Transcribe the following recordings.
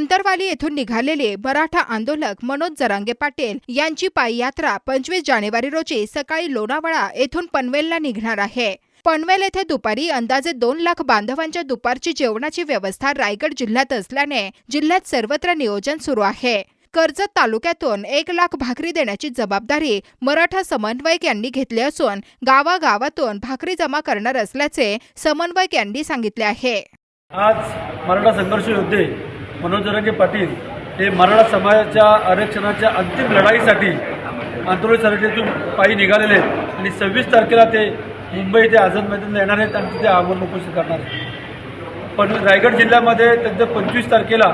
अंतरवाली येथून निघालेले मराठा आंदोलक मनोज जरांगे पाटील यांची पाययात्रा पंचवीस जानेवारी रोजी सकाळी लोणावळा येथून पनवेलला निघणार आहे. पनवेल येथे दुपारी अंदाजे दोन लाख बांधवांच्या दुपारची जेवणाची व्यवस्था रायगड जिल्ह्यात असल्याने जिल्ह्यात सर्वत्र नियोजन सुरू आहे. कर्जत तालुक्यातून एक लाख भाकरी देण्याची जबाबदारी मराठा समन्वयक यांनी घेतली असून गावागावातून भाकरी जमा करणार असल्याचे समन्वयक यांनी सांगितले आहे. आज मराठा संघर्ष योद्धे मनोज पाटील हे मराठा समाजाच्या आरक्षणाच्या अंतिम लढाईसाठी आंतरोळी सरहद्दीतून पायी निघालेले आहेत. आणि सव्वीस तारखेला ते मुंबई ते आझाद मैदानला येणार आहेत आणि तिथे आव्हान उपस्थित करणार आहेत. पण रायगड जिल्ह्यामध्ये त्यांचं पंचवीस तारखेला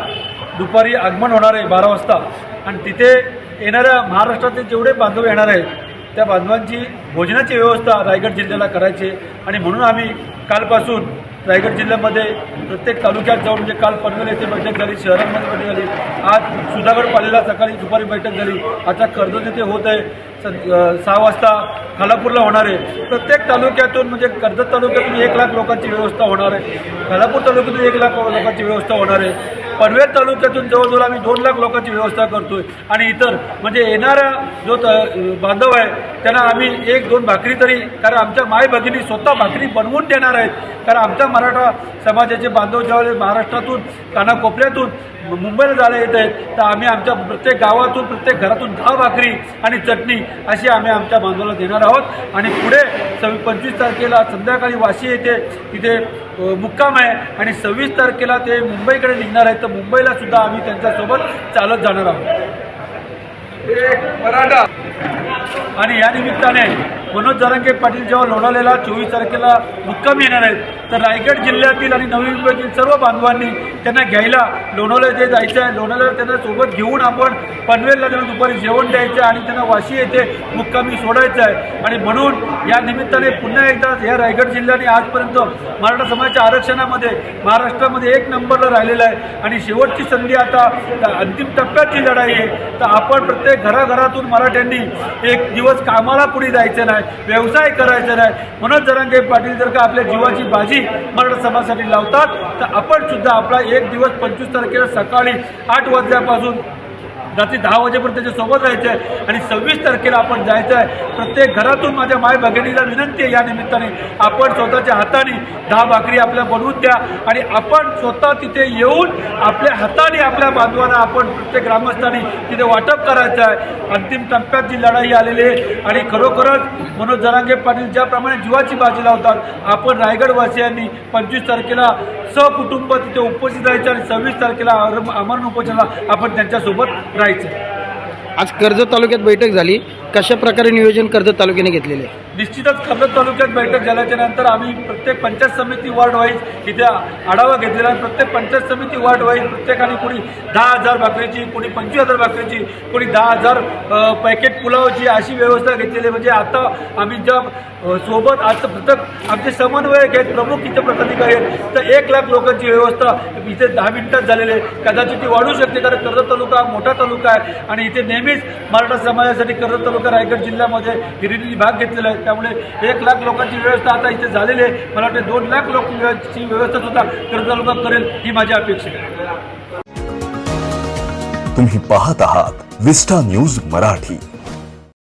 दुपारी आगमन होणार आहे बारा वाजता. आणि तिथे येणाऱ्या महाराष्ट्रातील जेवढे बांधव येणार आहेत त्या बांधवांची भोजनाची व्यवस्था रायगड जिल्ह्याला करायची आणि म्हणून आम्ही कालपासून रायगड जिल्ह्यामध्ये प्रत्येक तालुक्यात जाऊन म्हणजे काल पनवेल येथे बैठक झाली शहरांमध्ये बैठक झाली आज सुधागड पालेला सकाळी दुपारी बैठक झाली. आता कर्जत येथे होत आहे. स सहा वाजता खालापूरला होणार आहे. प्रत्येक तालुक्यातून म्हणजे कर्जत तालुक्यातून एक लाख लोकांची व्यवस्था होणार आहे. खालापूर तालुक्यातून एक लाख लोकांची व्यवस्था होणार आहे. पनवेल तालुक्यातून जवळजवळ आम्ही दोन लाख लोकांची व्यवस्था करतोय. आणि इतर म्हणजे येणारा जो बांधव आहे त्यांना आम्ही एक दोन भाकरी तरी कारण आमच्या माय भगिनी स्वतः भाकरी बनवून देणार आहेत. कारण आमच्या मराठा समाजाचे बांधव ज्यावेळेस महाराष्ट्रातून कानाकोपऱ्यातून मुंबईला जायला येत आहेत तर आम्ही आमच्या प्रत्येक गावातून प्रत्येक घरातून दहा भाकरी आणि चटणी अशी आम्ही आमच्या बांधवाला देणार आहोत. आणि पुढे सव्वीस पंचवीस तारखेला संध्याकाळी वाशी येथे तिथे मुक्काम आहे. आणि सव्वीस तारखेला ते मुंबईकडे निघणार आहेत. तर मुंबईला सुद्धा आम्ही त्यांच्यासोबत चालत जाणार आहोत. मराठा. आणि या निमित्ताने मनोज जरांगे पाटील जेव्हा लोणावलेला चोवीस तारखेला मुक्काम येणार आहेत तर रायगड जिल्ह्यातील आणि नवी मुंबईतील सर्व बांधवांनी त्यांना घ्यायला लोणावळ्या जे जायचं आहे. लोणावळ्याला त्यांना सोबत घेऊन आपण पनवेलला त्यांना दुपारी जेवण द्यायचं आणि त्यांना वाशी येथे मुक्कामी सोडायचं आहे. आणि म्हणून या निमित्ताने पुन्हा एकदा या रायगड जिल्ह्याने आजपर्यंत मराठा समाजाच्या आरक्षणामध्ये महाराष्ट्रामध्ये एक नंबरला राहिलेला आहे. आणि शेवटची संधी आता अंतिम टप्प्याची लढाई आहे. तर आपण प्रत्येक घराघरातून मराठ्यांनी एक दिवस कामाला पुढे जायचं नाही. व्यवसाय करायचा नाही. म्हणून जरांगे पाटील जर का आपल्या जीवाची बाजी मराठा समाजासाठी लावतात तर आपण सुद्धा आपला एक दिवस पंचवीस तारखेला सकाळी आठ वाजल्यापासून रात्री दहा वाजेपर्यंत त्याच्यासोबत राहायचं आहे आणि सव्वीस तारखेला आपण जायचं आहे प्रत्येक घरातून माझ्या माय भगिनीला विनंती आहे या निमित्ताने. आपण स्वतःच्या हाताने दहा भाकरी आपल्या बनवून द्या. आणि आपण स्वतः तिथे येऊन आपल्या हाताने आपल्या बांधवांना आपण प्रत्येक ग्रामस्थांनी तिथे वाटप करायचं आहे अंतिम टप्प्यात जी लढाई आलेली आहे आणि खरोखरच मनोज जरांगे पाटील ज्याप्रमाणे जीवाची बाजी लावतात आपण रायगडवासियांनी पंचवीस तारखेला सहकुटुंब तिथे उपस्थित राहायचं आणि सव्वीस तारखेला अमरण उपोषणाला आपण त्यांच्यासोबत राहायचं आज कर्जत तालुक्यात बैठक झाली कशा प्रकारे नियोजन कर्जत तालुक्याने घेतलेले आहे? निश्चितच कर्जत तालुक्यात बैठक झाल्याच्यानंतर आम्ही प्रत्येक पंचायत समिती वार्ड वाईज इथे आढावा घेतलेला आहे. प्रत्येक पंचायत समिती वार्ड वाईज प्रत्येकाने कोणी दहा हजार भाकरीची कोणी पंचवीस हजार भाकरीची कोणी दहा हजार पॅकेट पुलावची अशी व्यवस्था घेतलेली आहे. म्हणजे आता आम्ही ज्या सोबत आज प्रत्येक आमचे समन्वयक आहेत प्रमुख इथे पदाधिकारी आहेत. तर एक लाख लोकांची व्यवस्था इथे दहा मिनिटात झालेली आहे. कदाचित ती वाढू शकते कारण कर्जत तालुका मोठा तालुका आहे. आणि इथे नेहमीच मराठा समाजासाठी कर्जत तालुका रायगड जिल्ह्यामध्ये हिरिरीने भाग घेतलेला आहे. त्यामुळे एक लाख लोकांची व्यवस्था आता इथे झालेली आहे. मला वाटते दोन लाख लोकांची व्यवस्था सुद्धा कर्ज तालुका करेल ही माझी अपेक्षा आहे. तुम्ही पाहत आहात विस्टा न्यूज मराठी.